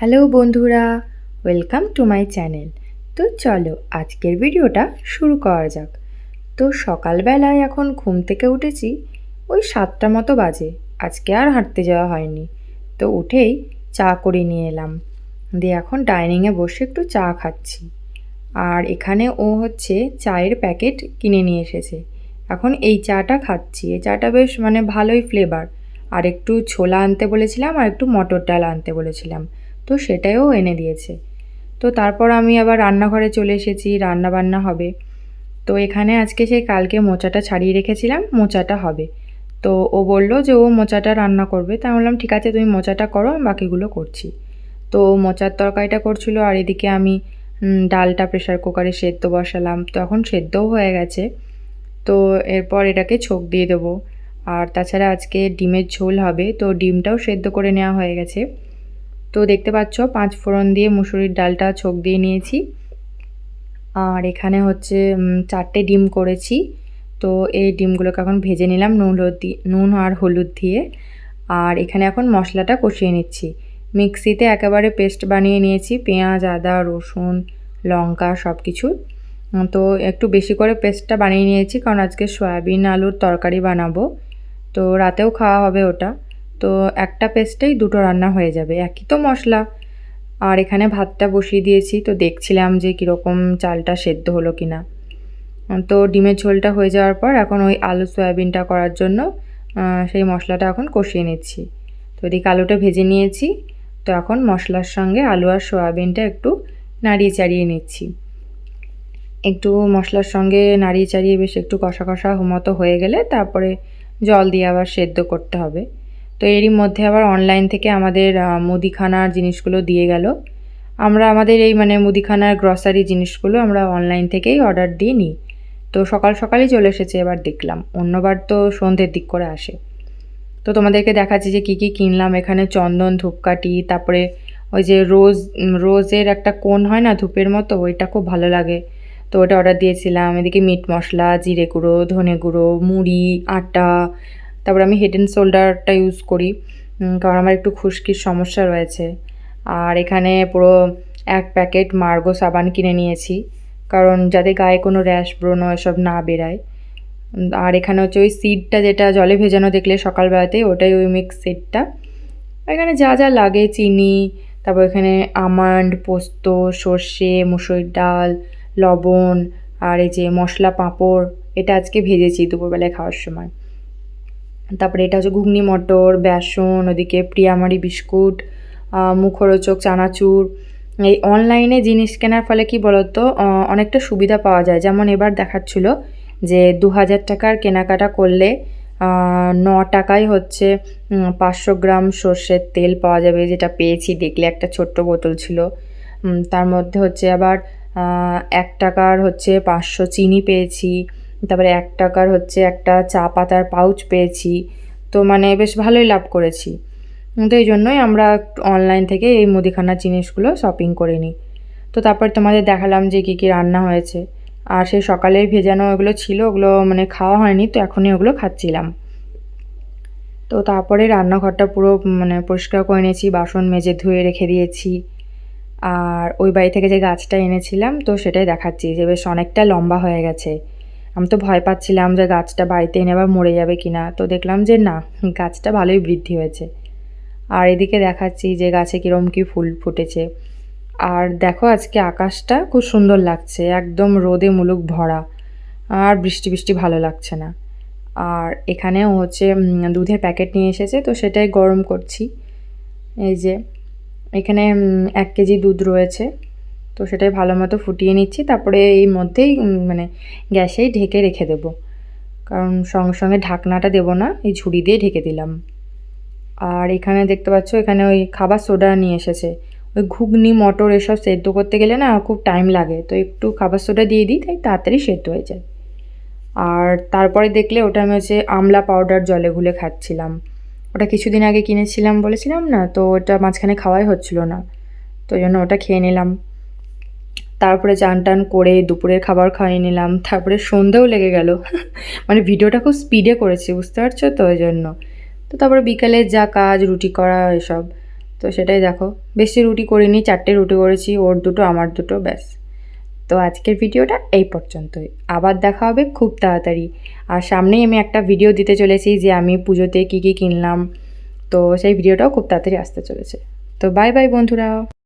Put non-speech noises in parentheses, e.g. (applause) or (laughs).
Hello বন্ধুরা, welcome to my channel. তো চলো আজকের ভিডিওটা শুরু করা যাক। তো সকালবেলায় এখন ঘুম থেকে উঠেছি, ওই সাতটা মতো বাজে, আজকে আর হাঁটতে যাওয়া হয়নি। তো উঠেই চা করে নিয়ে এলাম। দিয়ে এখন ডাইনিংয়ে বসে একটু চা খাচ্ছি। আর এখানে ও হচ্ছে চায়ের প্যাকেট কিনে নিয়ে এসেছে। এখন এই চাটা খাচ্ছি। এই চাটা বেশ মানে ভালোই ফ্লেভার আর একটু ছোলা আনতে বলেছিলাম আর একটু মটর ডাল আনতে বলেছিলাম। তো সেটাও এনে দিয়েছে। তো তারপর আমি আবার রান্নাঘরে চলে এসেছি রান্না বান্না হবে। তো এখানে আজকে সেই কালকে মোচাটা ছাড়িয়ে রেখেছিলাম, মোচাটা হবে। তো ও বলল যে ও মোচাটা রান্না করবে। তা বললাম, ঠিক আছে, তুমি মোচাটা করো, আমি বাকিগুলো করছি। তো মোচার তরকারিটা করছিল আর এদিকে আমি ডালটা প্রেশার কুকারে সেদ্ধ বসালাম। তো এখন সেদ্ধও হয়ে গেছে। তো এরপর এটাকে ছোক দিয়ে দেবো। আর তাছাড়া আজকে ডিমের ঝোল হবে। তো ডিমটাও সেদ্ধ করে নেওয়া হয়ে গেছে। তো দেখতে পাচ্ছ, পাঁচ ফোড়ন দিয়ে মুসুরির ডালটা ছোক দিয়ে নিয়েছি। আর এখানে হচ্ছে চারটে ডিম করেছি। তো এই ডিমগুলোকে এখন ভেজে নিলাম নুন দিয়ে, নুন আর হলুদ দিয়ে। আর এখানে এখন মশলাটা কষিয়ে নিচ্ছি। মিক্সিতে একেবারে পেস্ট বানিয়ে নিয়েছি, পেঁয়াজ, আদা, রসুন, লঙ্কা সব কিছু তো একটু বেশি করে পেস্টটা বানিয়ে নিয়েছি, কারণ আজকে সয়াবিন আলুর তরকারি বানাবো। তো রাতেও খাওয়া হবে ওটা। তো একটা পেস্টেই দুটো রান্না হয়ে যাবে। একই তো মশলা। আর এখানে ভাতটা বসিয়ে দিয়েছি, তো দেখছিলাম যে কীরকম চালটা সেদ্ধ হলো কি না তো ডিমের ঝোলটা হয়ে যাওয়ার পর এখন ওই আলু সয়াবিনটা করার জন্য সেই মশলাটা এখন কষিয়ে নিচ্ছি। তো এদিকে আলুটা ভেজে নিয়েছি, তো এখন মশলার সঙ্গে আলু আর সয়াবিনটা একটু নাড়িয়ে চাড়িয়ে নিচ্ছি। একটু মশলার সঙ্গে নাড়িয়ে চাড়িয়ে বেশ একটু কষা কষা মতো হয়ে গেলে তারপরে জল দিয়ে আবার সেদ্ধ করতে হবে। তো এরই মধ্যে আবার অনলাইন থেকে আমাদের মুদিখানার জিনিসগুলো দিয়ে গেল। আমরা আমাদের এই মানে মুদিখানার গ্রসারি জিনিসগুলো আমরা অনলাইন থেকেই অর্ডার দিয়ে নিই। তো সকাল সকালই চলে এসেছে, এবার দেখলাম। অন্যবার তো সন্ধ্যের দিক করে আসে। তো তোমাদেরকে দেখাচ্ছি যে কী কী কিনলাম। এখানে চন্দন, ধূপকাঠি, তারপরে ওই যে রোজ রোজের একটা কোন হয় না ধূপের মতো? ওইটা খুব ভালো লাগে। তো ওটা অর্ডার দিয়েছিলাম। এদিকে মিট মশলা, জিরে গুঁড়ো, ধনে গুঁড়ো, মুড়ি, আটা তারপর আমি হেড অ্যান্ড শোল্ডারটা ইউজ করি কারণ আমার একটু খুশকির সমস্যা রয়েছে। আর এখানে পুরো এক প্যাকেট মার্গো সাবান কিনে নিয়েছি, কারণ যাতে গায়ে কোনো র্যাশ ব্রণ এসব না বেরায়। আর এখানে হচ্ছে ওই সিডটা যেটা জলে ভেজানো দেখলে সকালবেলাতে ওটাই ওই মিক্স সিডটা এখানে যা যা লাগে, চিনি, তারপর এখানে আমন্ড, পোস্ত, সর্ষে, মুসুরির ডাল, লবণ, আর এই যে মশলা পাঁপড়, এটা আজকে ভেজেছি দুপুরবেলায় খাওয়ার সময়। তারপরে এটা হচ্ছে ঘুগনি মটর, বেসন, ওদিকে প্রিয়ামারি বিস্কুট মুখরোচক চানাচুর। এই অনলাইনে জিনিস কেনার ফলে কি বলতো অনেকটা সুবিধা পাওয়া যায়। যেমন এবার দেখাচ্ছিল যে দু হাজার টাকার কেনাকাটা করলে ন টাকায় হচ্ছে পাঁচশো গ্রাম সর্ষের তেল পাওয়া যাবে, যেটা পেয়েছি দেখলে একটা ছোট্ট বোতল ছিল। তার মধ্যে হচ্ছে আবার এক টাকার হচ্ছে পাঁচশো চিনি পেয়েছি। তারপরে এক টাকার হচ্ছে একটা চা পাতার পাউচ পেয়েছি। তো মানে বেশ ভালোই লাভ করেছি। তো এই জন্যই আমরা অনলাইন থেকে এই মুদিখানার জিনিসগুলো শপিং করে নিই। তো তারপর তোমাদের দেখালাম যে কী কী রান্না হয়েছে। আর সেই সকালের ভেজানো ওগুলো ছিল, ওগুলো মানে খাওয়া হয়নি, তো এখনই ওগুলো খাচ্ছিলাম। তো তারপরে রান্নাঘরটা পুরো মানে পরিষ্কার করে নিয়েছি, বাসন মেজে ধুয়ে রেখে দিয়েছি। আর ওই বাড়ি থেকে যে গাছটা এনেছিলাম, তো সেটাই দেখাচ্ছি যে বেশ অনেকটা লম্বা হয়ে গেছে। আমি তো ভয় পাচ্ছিলাম যে গাছটা বাড়িতে এনে আবার মরে যাবে কিনা। তো দেখলাম যে না, গাছটা ভালোই বৃদ্ধি হয়েছে। আর এদিকে দেখাচ্ছি যে গাছে কীরকম কী ফুল ফুটেছে। আর দেখো আজকে আকাশটা খুব সুন্দর লাগছে, একদম রোদে মুলুক ভরা। আর বৃষ্টি বৃষ্টি ভালো লাগছে না। আর এখানেও হচ্ছে দুধের প্যাকেট নিয়ে এসেছে, তো সেটাই গরম করছি। এই যে, এখানে এক কেজি দুধ রয়েছে। তো সেটাই ভালো মতো ফুটিয়ে নিচ্ছি। তারপরে এই মধ্যেই মানে গ্যাসেই ঢেকে রেখে দেবো। কারণ সঙ্গে সঙ্গে ঢাকনাটা দেবো না, এই ঝুড়ি দিয়ে ঢেকে দিলাম। আর এখানে দেখতে পাচ্ছ, এখানে ওই খাবার সোডা নিয়ে এসেছে। ওই ঘুগনি, মটর এসব সেদ্ধ করতে গেলে না খুব টাইম লাগে। তো একটু খাবার সোডা দিয়ে দিই, তাই তাড়াতাড়ি সেদ্ধ হয়ে যায়। আর তারপরে দেখলে ওটা আমি হচ্ছে আমলা পাউডার জলে গুলে খাচ্ছিলাম। ওটা কিছুদিন আগে কিনেছিলাম বলেছিলাম না, তো ওটা মাঝখানে খাওয়াই হচ্ছিল না। তো জন্য ওটা খেয়ে নিলাম। তারপরে চান টান করে দুপুরের খাবার খাইয়ে নিলাম। তারপরে সন্ধেও লেগে গেল। (laughs) মানে ভিডিওটা খুব স্পিডে করেছি, বুঝতে পারছ তো ওই জন্য তো তারপরে বিকালে যা কাজ, রুটি করা, এসব। তো সেটাই দেখো। বেশি রুটি করিনি, চারটে রুটি করেছি, ওর দুটো, আমার দুটো, ব্যাস। তো আজকের ভিডিওটা এই পর্যন্তই। আবার দেখা হবে খুব তাড়াতাড়ি। আর সামনেই আমি একটা ভিডিও দিতে চলেছি যে আমি পুজোতে কী কী কিনলাম। তো সেই ভিডিওটাও খুব তাড়াতাড়ি আসতে চলেছে। তো বাই বাই বন্ধুরা।